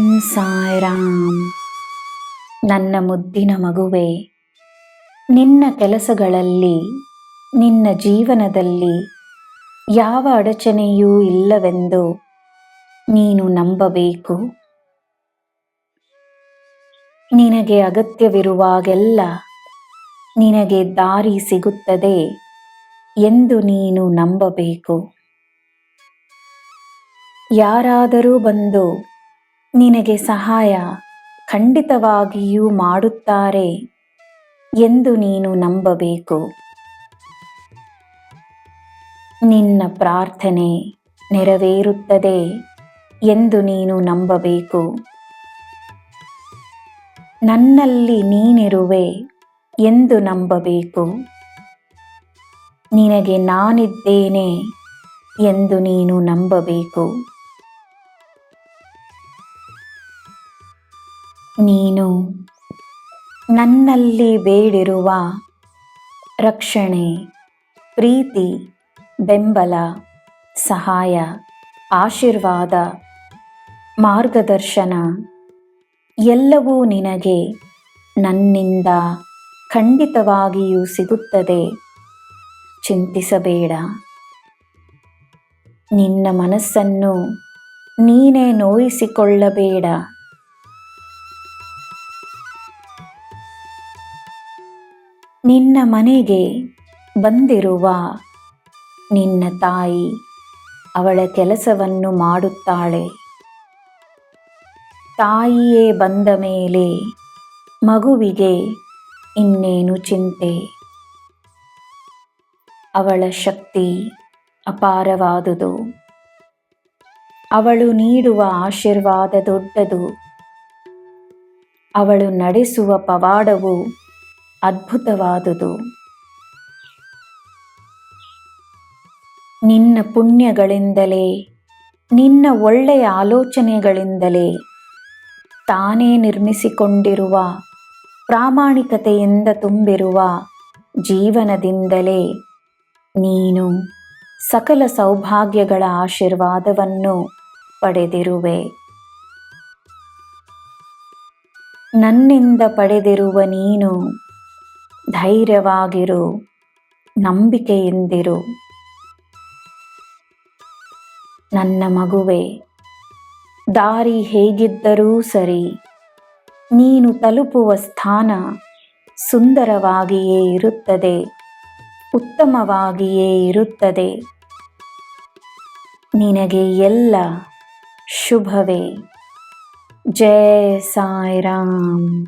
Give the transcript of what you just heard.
ಓಂ ಸಾಯಿರಾಮ್. ನನ್ನ ಮುದ್ದಿನ ಮಗುವೆ, ನಿನ್ನ ಕೆಲಸಗಳಲ್ಲಿ, ನಿನ್ನ ಜೀವನದಲ್ಲಿ ಯಾವ ಅಡಚಣೆಯೂ ಇಲ್ಲವೆಂದು ನೀನು ನಂಬಬೇಕು. ನಿನಗೆ ಅಗತ್ಯವಿರುವಾಗೆಲ್ಲ ನಿನಗೆ ದಾರಿ ಸಿಗುತ್ತದೆ ಎಂದು ನೀನು ನಂಬಬೇಕು. ಯಾರಾದರೂ ಬಂದು ನಿನಗೆ ಸಹಾಯ ಖಂಡಿತವಾಗಿಯೂ ಮಾಡುತ್ತಾರೆ ಎಂದು ನೀನು ನಂಬಬೇಕು. ನಿನ್ನ ಪ್ರಾರ್ಥನೆ ನೆರವೇರುತ್ತದೆ ಎಂದು ನೀನು ನಂಬಬೇಕು. ನನ್ನಲ್ಲಿ ನೀನಿರುವೆ ಎಂದು ನಂಬಬೇಕು. ನಿನಗೆ ನಾನಿದ್ದೇನೆ ಎಂದು ನೀನು ನಂಬಬೇಕು. ನೀನು ನನ್ನಲ್ಲಿ ಬೇಡಿರುವ ರಕ್ಷಣೆ, ಪ್ರೀತಿ, ಬೆಂಬಲ, ಸಹಾಯ, ಆಶೀರ್ವಾದ, ಮಾರ್ಗದರ್ಶನ ಎಲ್ಲವೂ ನಿನಗೆ ನನ್ನಿಂದ ಖಂಡಿತವಾಗಿಯೂ ಸಿಗುತ್ತದೆ. ಚಿಂತಿಸಬೇಡ. ನಿನ್ನ ಮನಸ್ಸನ್ನು ನೀನೇ ನೋಯಿಸಿಕೊಳ್ಳಬೇಡ. ನಿನ್ನ ಮನೆಗೆ ಬಂದಿರುವ ನಿನ್ನ ತಾಯಿ ಅವಳ ಕೆಲಸವನ್ನು ಮಾಡುತ್ತಾಳೆ. ತಾಯಿಯೇ ಬಂದ ಮೇಲೆ ಮಗುವಿಗೆ ಇನ್ನೇನು ಚಿಂತೆ? ಅವಳ ಶಕ್ತಿ ಅಪಾರವಾದುದು. ಅವಳು ನೀಡುವ ಆಶೀರ್ವಾದ ದೊಡ್ಡದು. ಅವಳು ನಡೆಸುವ ಪವಾಡವು ಅದ್ಭುತವಾದುದು. ನಿನ್ನ ಪುಣ್ಯಗಳಿಂದಲೇ, ನಿನ್ನ ಒಳ್ಳೆಯ ಆಲೋಚನೆಗಳಿಂದಲೇ ತಾನೇ ನಿರ್ಮಿಸಿಕೊಂಡಿರುವ ಪ್ರಾಮಾಣಿಕತೆಯಿಂದ ತುಂಬಿರುವ ಜೀವನದಿಂದಲೇ ನೀನು ಸಕಲ ಸೌಭಾಗ್ಯಗಳ ಆಶೀರ್ವಾದವನ್ನು ಪಡೆದಿರುವೆ. ನನ್ನಿಂದ ಪಡೆದಿರುವ ನೀನು ಧೈರ್ಯವಾಗಿರು, ನಂಬಿಕೆಯಿಂದಿರು. ನನ್ನ ಮಗುವೆ, ದಾರಿ ಹೇಗಿದ್ದರೂ ಸರಿ, ನೀನು ತಲುಪುವ ಸ್ಥಾನ ಸುಂದರವಾಗಿಯೇ ಇರುತ್ತದೆ, ಉತ್ತಮವಾಗಿಯೇ ಇರುತ್ತದೆ. ನಿನಗೆ ಎಲ್ಲ ಶುಭವೇ. ಜಯ ಸಾಯಿರಾಮ್.